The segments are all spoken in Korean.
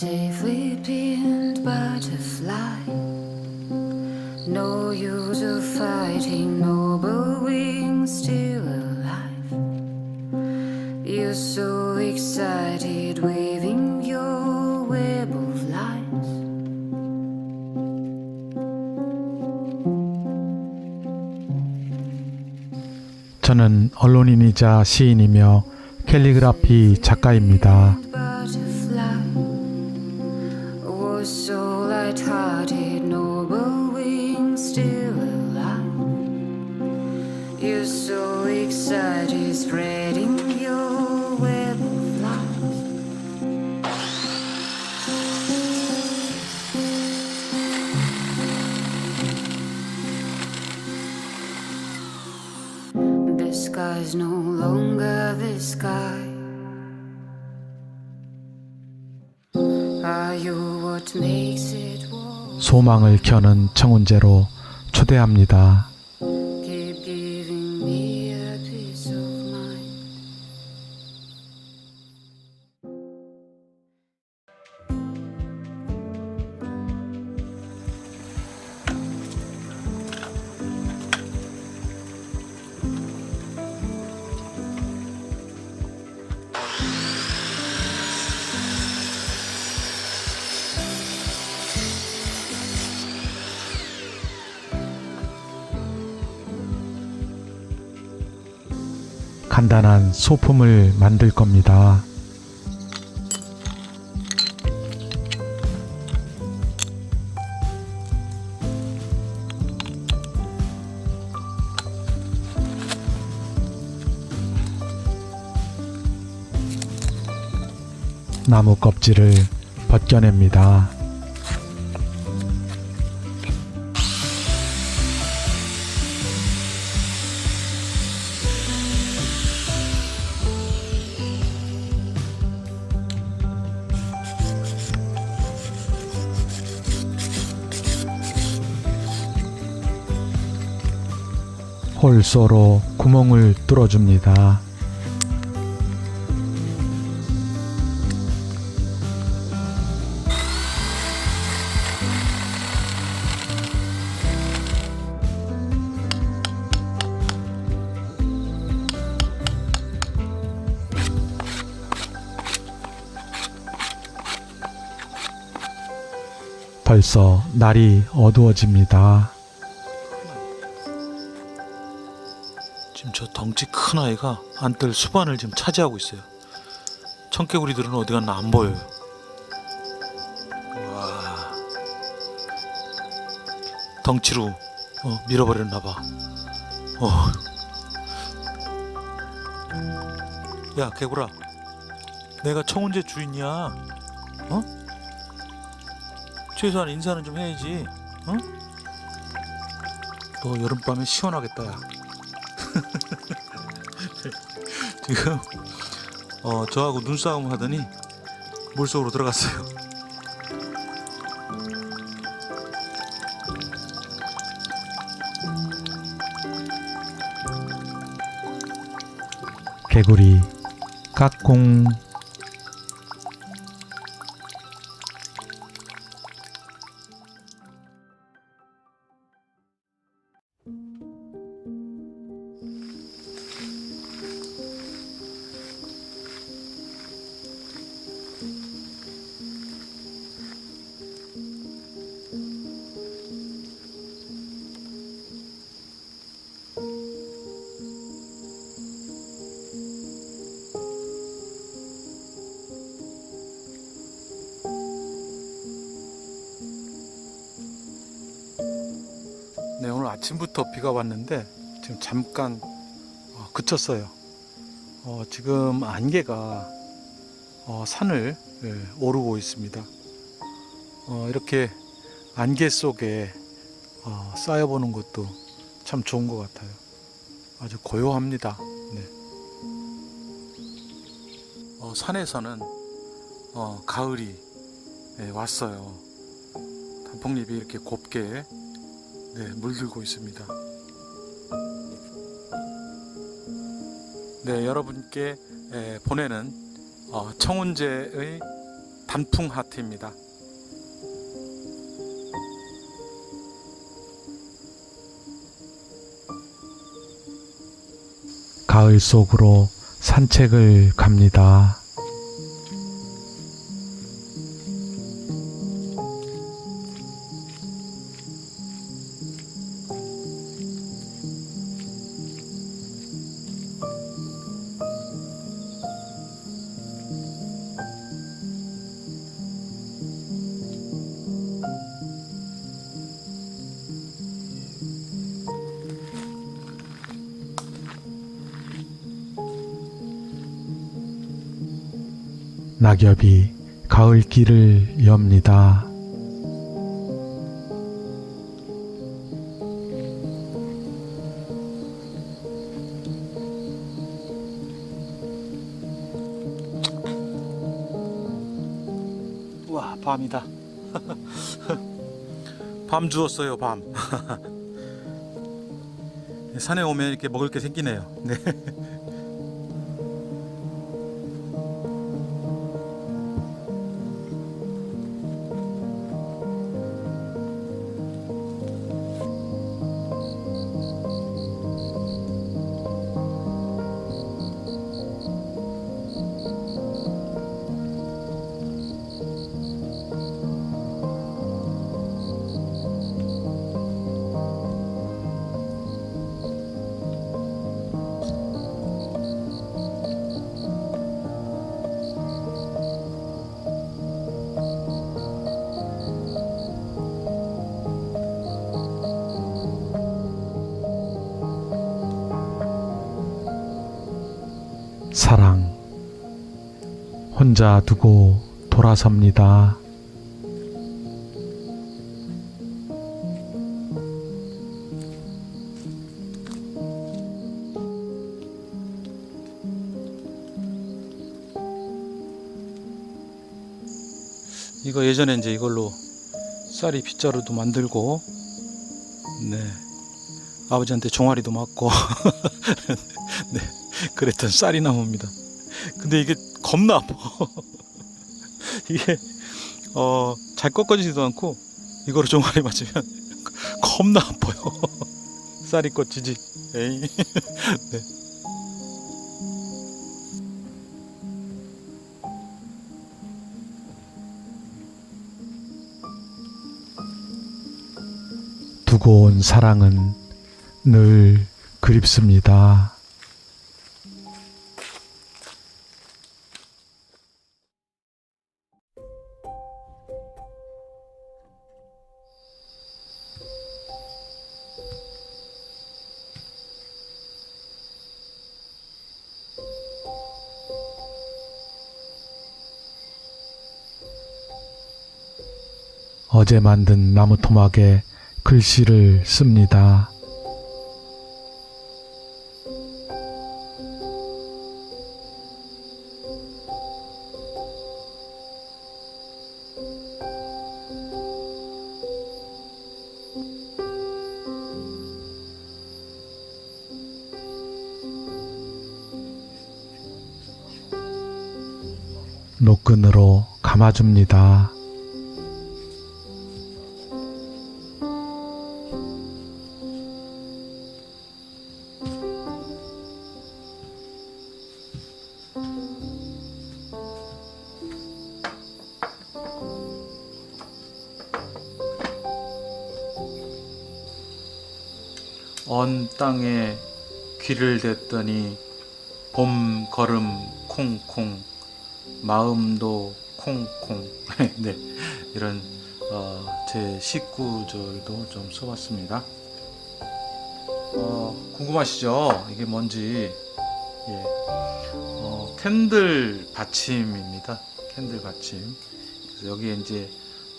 Safely pinned butterfly. No use of fighting, noble wings still alive. You're so excited, waving your web of light. 저는 언론인이자 시인이며 캘리그라피 작가입니다. Was so light-hearted, noble wings still alive. You're so excited, spreading your web of light. The sky's no longer the sky. 소망을 켜는 청운제로 초대합니다. 간단한 소품을 만들 겁니다. 나무 껍질을 벗겨냅니다. 홀소로 구멍을 뚫어줍니다. 벌써 날이 어두워집니다. 지금 저 덩치 큰 아이가 안뜰 수반을 지금 차지하고 있어요. 청개구리들은 어디 갔나 안 보여요. 와, 덩치로 어, 밀어버렸나 봐. 어. 야 개구라, 내가 청운제 주인이야. 어? 최소한 인사는 좀 해야지. 어? 너 여름밤에 시원하겠다 야. 지금 어 저하고 눈싸움 하더니 물속으로 들어갔어요. 개구리 까꿍 네 오늘 아침부터 비가 왔는데 지금 잠깐 어, 그쳤어요. 어, 지금 안개가 어, 산을 예, 오르고 있습니다. 어, 이렇게 안개 속에 어, 쌓여보는 것도 참 좋은 것 같아요. 아주 고요합니다. 네. 어, 산에서는 어, 가을이 예, 왔어요. 단풍잎이 이렇게 곱게 네, 물들고 있습니다. 네, 여러분께 에, 보내는 어, 청운제의 단풍 하트입니다. 가을 속으로 산책을 갑니다. 낙엽이 가을 길을 엽니다. 우와 밤이다. 밤 주웠어요 밤. 산에 오면 이렇게 먹을 게 생기네요. 네. 혼자 두고 돌아섭니다. 이거 예전에 이제 이걸로 쌀이 빗자루도 만들고 네 아버지한테 종아리도 맞고 네 그랬던 쌀이 나무입니다. 근데 이게 겁나 아파. 이게 어 잘 꺾어지지도 않고 이거로 종아리 맞으면 겁나 아파요. 쌀이 꺾지지. 에이. 네. 두고 온 사랑은 늘 그립습니다. 어제 만든 나무 토막에 글씨를 씁니다. 노끈으로 감아줍니다. 언 땅에 귀를 댔더니 봄 걸음 콩콩 마음도 콩콩 네 이런 어, 제 19절도 좀 써봤습니다. 어, 궁금하시죠? 이게 뭔지 예. 어, 캔들 받침입니다. 캔들 받침. 여기에 이제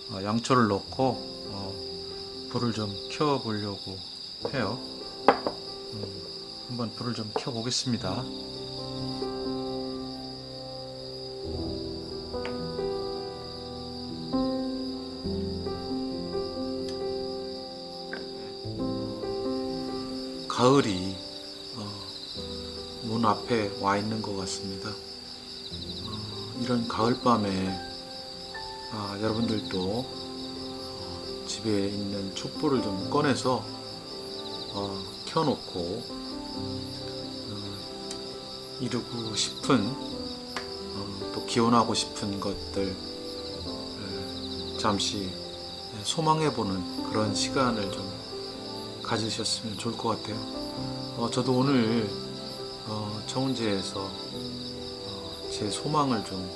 어, 양초를 넣고 어, 불을 좀 켜 보려고 해요. 음, 한번 불을 좀 켜 보겠습니다. 가을이 어, 문 앞에 와 있는 것 같습니다. 어, 이런 가을 밤에 아, 여러분들도 어, 집에 있는 촛불을 좀 꺼내서 어, 켜놓고 어, 이루고 싶은 어, 또 기원하고 싶은 것들 을 잠시 소망해보는 그런 시간을 좀 가지셨으면 좋을 것 같아요. 어, 저도 오늘 어, 청운제에서 어, 제 소망을 좀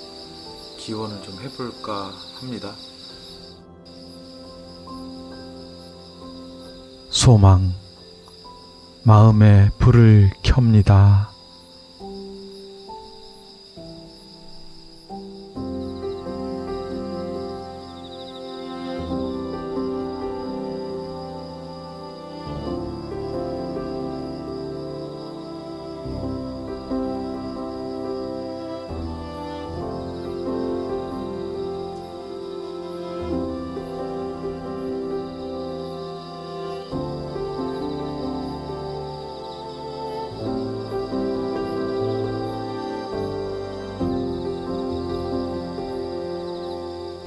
기원을 좀 해볼까 합니다. 소망, 마음에 불을 켭니다.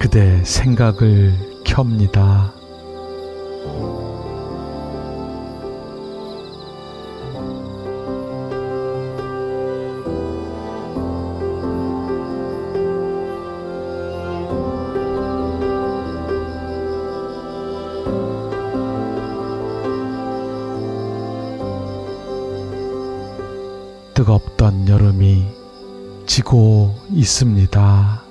그대 생각을 켭니다. 뜨겁던 여름이 지고 있습니다.